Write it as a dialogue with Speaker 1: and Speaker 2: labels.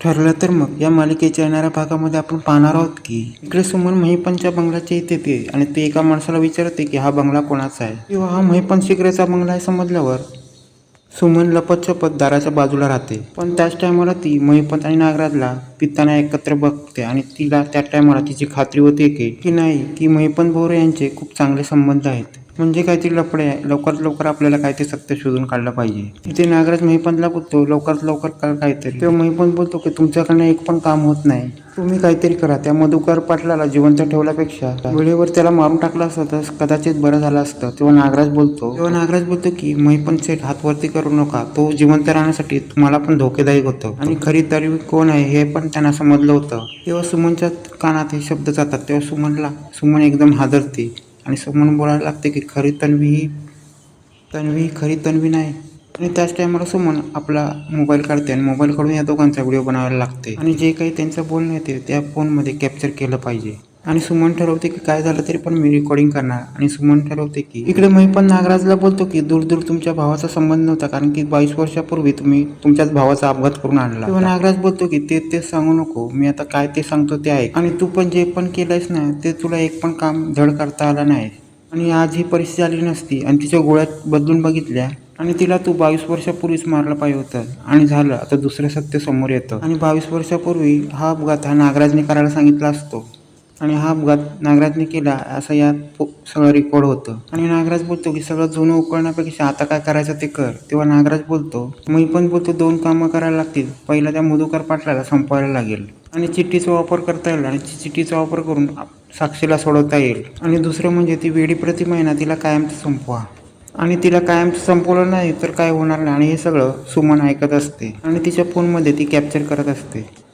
Speaker 1: ठरलं तर मग. या मालिकेच्या येणाऱ्या भागामध्ये आपण पाहणार आहोत की इकडे सुमन महिपनच्या बंगल्याच्या इथे ते आणि ते एका माणसाला विचारते की हा बंगला कोणाचा आहे? किंवा हा महिपन शिकरेचा बंगला आहे समजल्यावर सुमन लपत छपत दाराच्या बाजूला राहते. पण त्याच टायमाला ती महिपत आणि नागराजला पिताना एकत्र बघते आणि तिला त्या टायमाला तिची खात्री होते की की नाही की महिपत बोरे यांचे खूप चांगले संबंध आहेत. म्हणजे काहीतरी लफडे आहे लवकरात लवकर आपल्याला काय ते सत्य शोधून काढलं पाहिजे. इथे नागराज महिपंतला बोलतो लवकरात लवकर कर काहीतरी. तेव्हा महिपंत बोलतो की तुमच्याकडनं एक पण काम होत नाही. तुम्ही काहीतरी करा. त्या मधुकर पाटलाला जिवंत ठेवल्यापेक्षा वेळेवर त्याला मारून टाकलं असतं तर कदाचित बरं झालं असतं. तेव्हा नागराज बोलतो तेव्हा नागराज बोलतो की महिपंत सेठ हातवरती करू नका. तो जिवंत राहण्यासाठी तुम्हाला पण धोकेदायक होतं. आणि खरी तरी कोण आहे हे पण त्यांना समजलं होतं. तेव्हा सुमनच्या कानात हे शब्द जातात. तेव्हा सुमनला सुमन एकदम हादरते. आणि सुमन बोलायला लागते की खरी तन्वी ही तन्वी ही खरी तन्वी नाही. आणि त्याच टायमाला सुमन आपला मोबाईल काढते आणि मोबाईल काढून या दोघांचा व्हिडिओ बनवायला लागते. आणि जे काही त्यांचं बोलणं येते त्या फोनमध्ये कॅप्चर केलं पाहिजे. आणि सुमन ठरवते की काय झालं तरी पण मी रेकॉर्डिंग करणार. आणि सुमन ठरवते की इकडे मी पण नागराजला बोलतो की दूर दूर तुमच्या भावाचा संबंध नव्हता कारण की बावीस वर्षापूर्वी तुम्ही तुमच्याच भावाचा अपघात करून आणला तेव्हा नागराज बोलतो की ते ते सांगू नको. मी आता काय ते सांगतो ते आहे आणि तू पण जे पण केलंयस ना ते तुला एक पण काम धड करता आलं नाही. आणि आज ही परिस्थिती आली नसती आणि तिच्या गोळ्यात बदलून बघितल्या आणि तिला तू बावीस वर्षापूर्वीच मारलं पाहिजे होतं. आणि झालं. आता दुसरं सत्य समोर येतं. आणि बावीस वर्षापूर्वी हा अपघात हा नागराजने करायला सांगितला असतो. आणि हा अपघात नागराजने केला असं यात पो- सगळं रेकॉर्ड होतं. आणि नागराज बोलतो की सगळं जुनं उकळण्यापेक्षा आता काय करायचं ते कर. तेव्हा नागराज बोलतो मी पण बोलतो दोन कामं करायला लागतील. पहिला त्या मधुकर पाटलाला संपवायला लागेल. आणि चिठ्ठीचा वापर करता येईल आणि चिठ्ठीचा वापर करून साक्षीला सोडवता येईल. आणि दुसरं म्हणजे ती वेडी प्रतिमा महिना ना तिला कायमचं संपवा. आणि तिला कायम संपवलं नाही तर काय होणार नाही. आणि हे सगळं सुमन ऐकत असते. आणि तिच्या फोनमध्ये ती कॅप्चर करत असते.